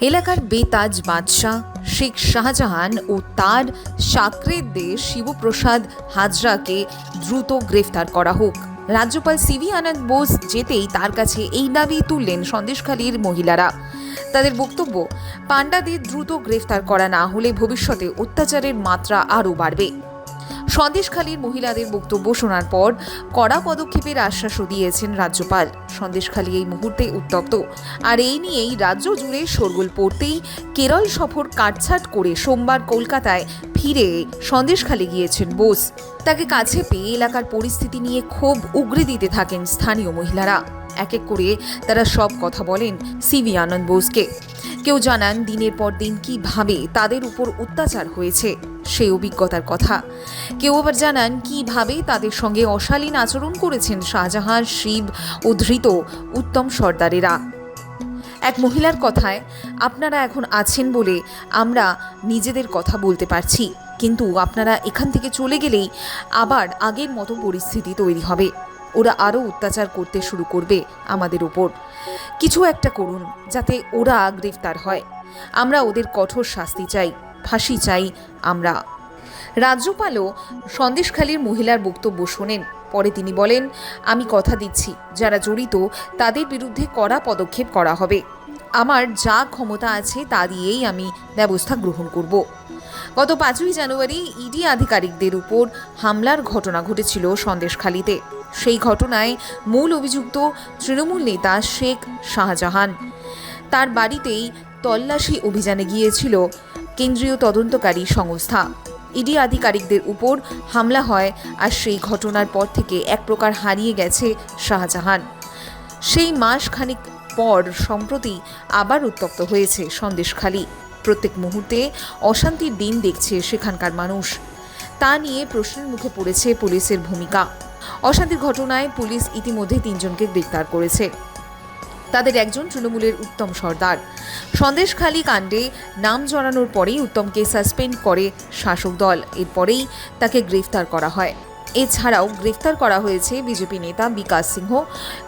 এলাকার বেতাজ বাদশাহ, শেখ শাহজাহান ও তার সাকরেদদের শিবপ্রসাদ হাজরাকে দ্রুত গ্রেফতার করা হোক। রাজ্যপাল সিভি আনন্দ বোস যেতেই তার কাছে এই দাবি তুললেন সন্দেশখালীর মহিলারা। তাদের বক্তব্য, পাণ্ডাদের দ্রুত গ্রেফতার করা না হলে ভবিষ্যতে অত্যাচারের মাত্রা আরও বাড়বে। সন্দেশখালীর মহিলাদের বক্তব্য শোনার পর কড়া পদক্ষেপের আশ্বাসও দিয়েছেন রাজ্যপাল। সন্দেশখালী এই মুহূর্তে উত্তপ্ত। আর এই নিয়েই রাজ্য জুড়ে শোরগোল পড়তেই কেরল সফর কাটছাট করে সোমবার কলকাতায় ফিরে সন্দেশখালী গিয়েছেন বোস। তাকে কাছে পেয়ে এলাকার পরিস্থিতি নিয়ে ক্ষোভ উগরে দিতে থাকেন স্থানীয় মহিলারা। এক এক করে তারা সব কথা বলেন সিভি আনন্দ বোসকে। কেউ জানান, দিনের পর দিন কীভাবে তাদের উপর অত্যাচার হয়েছে সেই অভিজ্ঞতার কথা। কেউ আবার জানান কীভাবে তাদের সঙ্গে অশালীন আচরণ করেছেন শাহজাহান, শিব ও ধৃত উত্তম সর্দারেরা। এক মহিলার কথায়, আপনারা এখন আছেন বলে আমরা নিজেদের কথা বলতে পারছি, কিন্তু আপনারা এখান থেকে চলে গেলেই আবার আগের মতো পরিস্থিতি তৈরি হবে। ওরা আরও অত্যাচার করতে শুরু করবে আমাদের ওপর। কিছু একটা করুন, যাতে ওরা গ্রেফতার হয়। আমরা ওদের কঠোর শাস্তি চাই, ফাঁসি চাই আমরা। রাজ্যপালও সন্দেশখালীর মহিলার বক্তব্য শোনেন। পরে তিনি বলেন, আমি কথা দিচ্ছি, যারা জড়িত তাদের বিরুদ্ধে কড়া পদক্ষেপ করা হবে। আমার যা ক্ষমতা আছে তা দিয়েই আমি ব্যবস্থা গ্রহণ করব। গত পাঁচই জানুয়ারি ইডি আধিকারিকদের উপর হামলার ঘটনা ঘটেছিল সন্দেশখালীতে। সেই ঘটনায় মূল অভিযুক্ত তৃণমূল নেতা শেখ শাহজাহান। তার বাড়িতেই তল্লাশি অভিযানে গিয়েছিল কেন্দ্রীয় তদন্তকারী সংস্থা। ইডি আধিকারিকদের উপর হামলা হয় আর সেই ঘটনার পর থেকে এক প্রকার হারিয়ে গেছে শাহজাহান। সেই মাস খানিক পর সম্প্রতি আবার উত্তপ্ত হয়েছে সন্দেশখালী। প্রত্যেক মুহূর্তে অশান্তির দিন দেখছে সেখানকার মানুষ। তা নিয়ে প্রশ্নের মুখে পড়েছে পুলিশের ভূমিকা। অশান্তির ঘটনায় পুলিশ ইতিমধ্যে তিনজনকে গ্রেপ্তার করেছে। তাদের একজন তৃণমূলের উত্তম সর্দার। সন্দেশখালী কাণ্ডে নাম জড়ানোর পরেই উত্তমকে সাসপেন্ড করে শাসক দল। এরপরেই তাকে গ্রেফতার করা হয়। এছাড়াও গ্রেফতার করা হয়েছে বিজেপি নেতা বিকাশ সিংহ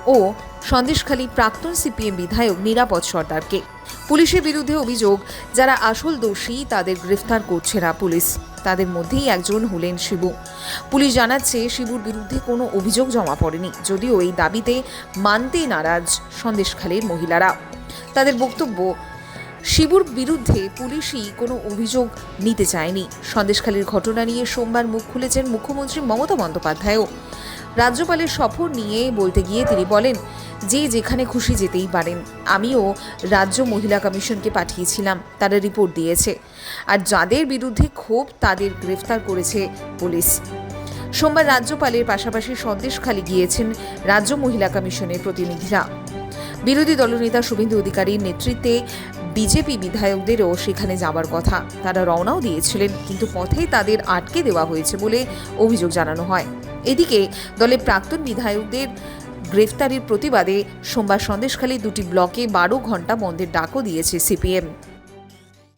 ও সন্দেশখালী প্রাক্তন সিপিএম বিধায়ক নিরাপদ সর্দারকে। পুলিশের বিরুদ্ধে অভিযোগ, যারা আসল দোষী তাদের গ্রেফতার করছে না পুলিশ। তাদের মধ্যেই একজন হলেন শিবু। পুলিশ জানাচ্ছে, শিবুর বিরুদ্ধে কোনো অভিযোগ জমা পড়েনি, যদিও এই দাবিতে মানতে নারাজ সন্দেশখালীর মহিলারা। তাদের বক্তব্য শিবুর বিরুদ্ধে পুলিশই কোনো অভিযোগ নিতে চায়নি। সন্দেশখালীর ঘটনা নিয়ে সোমবার মুখ খুলেছেন মুখ্যমন্ত্রী মমতা বন্দ্যোপাধ্যায়ও। রাজ্যপালের সফর নিয়ে বলতে গিয়ে তিনি বলেন, যে যেখানে খুশি যেতেই পারেন। আমিও রাজ্য মহিলা কমিশনকে পাঠিয়েছিলাম, তারা রিপোর্ট দিয়েছে। আর যাদের বিরুদ্ধে ক্ষোভ, তাদের গ্রেফতার করেছে পুলিশ। সোমবার রাজ্যপালের পাশাপাশি সন্দেশখালী গিয়েছেন রাজ্য মহিলা কমিশনের প্রতিনিধিরা। বিরোধী দলনেতা শুভেন্দু অধিকারীর নেতৃত্বে বিজেপি বিধায়কদেরও সেখানে যাবার কথা। তারা রওনাও দিয়েছিলেন, কিন্তু পথে তাদের আটকে দেওয়া হয়েছে বলে অভিযোগ জানানো হয়। এদিকে দলের প্রাক্তন বিধায়কদের গ্রেফতারির প্রতিবাদে সোমবার সন্দেশখালী দুটি ব্লকে বারো ঘণ্টা বন্ধের ডাকও দিয়েছে সিপিএম।